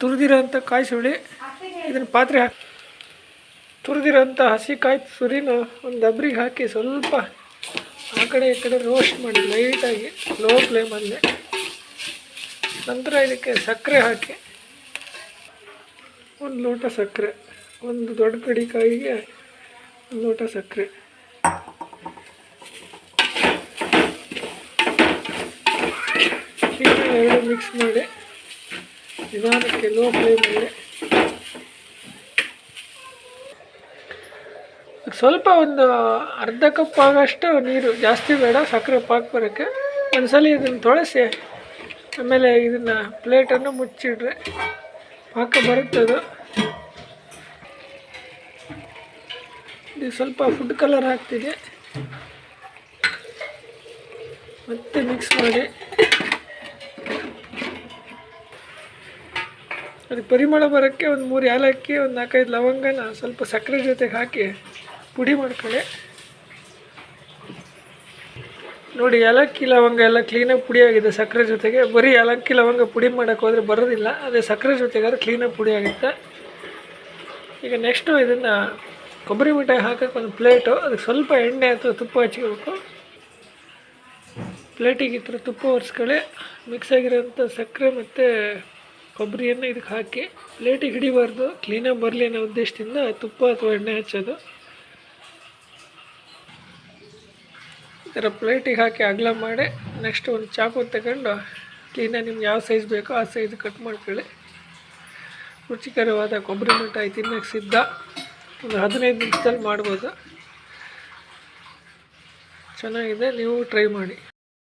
ತುರಿದಿರೋಂಥ ಕಾಯಿ ಸುಳಿ. ಇದನ್ನು ಪಾತ್ರೆ ಹಾಕಿ. ತುರಿದಿರೋಂಥ ಹಸಿ ಕಾಯಿ ಸುರಿನ ಒಂದು ಡಬ್ರಿಗೆ ಹಾಕಿ ಸ್ವಲ್ಪ ಆ ಕಡೆ ಈ ಕಡೆ ರೋಸ್ಟ್ ಮಾಡಿ ಲೈಟಾಗಿ ಲೋ ಫ್ಲೇಮಲ್ಲಿ ನಂತರ ಇದಕ್ಕೆ ಸಕ್ಕರೆ ಹಾಕಿ. ಒಂದು ಲೋಟ ಸಕ್ಕರೆ. ಒಂದು ದೊಡ್ಡ ಕಡಿಕಾಯಿಗೆ ಒಂದು ಲೋಟ ಸಕ್ಕರೆ. ಎರಡು ಮಿಕ್ಸ್ ಮಾಡಿ. ನಿಧಾನಕ್ಕೆ ಲೋ ಫ್ಲೇಮಲ್ಲಿ ಸ್ವಲ್ಪ ಒಂದು ಅರ್ಧ ಕಪ್ ಆಗೋಷ್ಟು ನೀರು ಜಾಸ್ತಿ ಬೇಡ, ಸಕ್ಕರೆ ಪಾಕ್ ಬರೋಕ್ಕೆ. ಒಂದ್ಸಲ ಇದನ್ನು ತೊಳಸಿ, ಆಮೇಲೆ ಇದನ್ನು ಪ್ಲೇಟನ್ನು ಮುಚ್ಚಿಡ್ರೆ ಪಾಕ ಬರುತ್ತದು ಇದು ಸ್ವಲ್ಪ ಫುಡ್ ಕಲರ್ ಹಾಕ್ತಿದೆ ಮತ್ತೆ ಮಿಕ್ಸ್ ಮಾಡಿ. ಅದು ಪರಿಮಳ ಬರೋಕ್ಕೆ ಒಂದು ಮೂರು ಏಲಕ್ಕಿ, ಒಂದು ನಾಲ್ಕೈದು ಲವಂಗನ ಸ್ವಲ್ಪ ಸಕ್ಕರೆ ಜೊತೆಗೆ ಹಾಕಿ ಪುಡಿ ಮಾಡ್ಕೊಳ್ಳಿ. ನೋಡಿ, ಏಲಕ್ಕಿ ಲವಂಗ ಎಲ್ಲ ಕ್ಲೀನಾಗಿ ಪುಡಿ ಆಗಿದೆ ಸಕ್ಕರೆ ಜೊತೆಗೆ. ಬರೀ ಏಲಕ್ಕಿ ಲವಂಗ ಪುಡಿ ಮಾಡೋಕ್ಕೆ ಹೋದರೆ ಬರೋದಿಲ್ಲ, ಅದೇ ಸಕ್ಕರೆ ಜೊತೆಗಾದ್ರೆ ಕ್ಲೀನಾಗಿ ಪುಡಿ ಆಗುತ್ತೆ. ಈಗ ನೆಕ್ಸ್ಟು ಇದನ್ನು ಕೊಬ್ಬರಿ ಮಿಠಾಯಿ ಹಾಕೋಕ್ಕೆ ಒಂದು ಪ್ಲೇಟು ಅದಕ್ಕೆ ಸ್ವಲ್ಪ ಎಣ್ಣೆ ಅಥವಾ ತುಪ್ಪ ಹಚ್ಕೋಬೇಕು. ಪ್ಲೇಟಿಗೆ ಈ ತುಪ್ಪ ಒರೆಸ್ಕೊಳ್ಳಿ. ಮಿಕ್ಸ್ ಆಗಿರೋಂಥ ಸಕ್ಕರೆ ಮತ್ತು ಕೊಬ್ಬರಿಯನ್ನು ಇದಕ್ಕೆ ಹಾಕಿ ಪ್ಲೇಟಿಗೆ ಹಿಡಿಬಾರ್ದು. ಕ್ಲೀನಾಗಿ ಬರಲಿ ಅನ್ನೋ ಉದ್ದೇಶದಿಂದ ತುಪ್ಪ ಅಥವಾ ಎಣ್ಣೆ ಹಚ್ಚೋದು. ಈ ಥರ ಪ್ಲೇಟಿಗೆ ಹಾಕಿ ಅಗಲ ಮಾಡಿ ನೆಕ್ಸ್ಟ್ ಒಂದು ಚಾಕು ತಗೊಂಡು ಕ್ಲೀನಾಗಿ ನಿಮ್ಗೆ ಯಾವ ಸೈಜ್ ಬೇಕೋ ಆ ಸೈಜ್ ಕಟ್ ಮಾಡ್ಕೊಳ್ಳಿ. ರುಚಿಕರವಾದ ಕೊಬ್ಬರಿ ಮಿಠಾಯಿ ತಿನ್ನೋಕ್ಕೆ ಸಿದ್ಧ. ಒಂದು ಹದಿನೈದು ನಿಮಿಷದಲ್ಲಿ ಮಾಡ್ಬೋದು. ಚೆನ್ನಾಗಿದೆ, ನೀವು ಟ್ರೈ ಮಾಡಿ.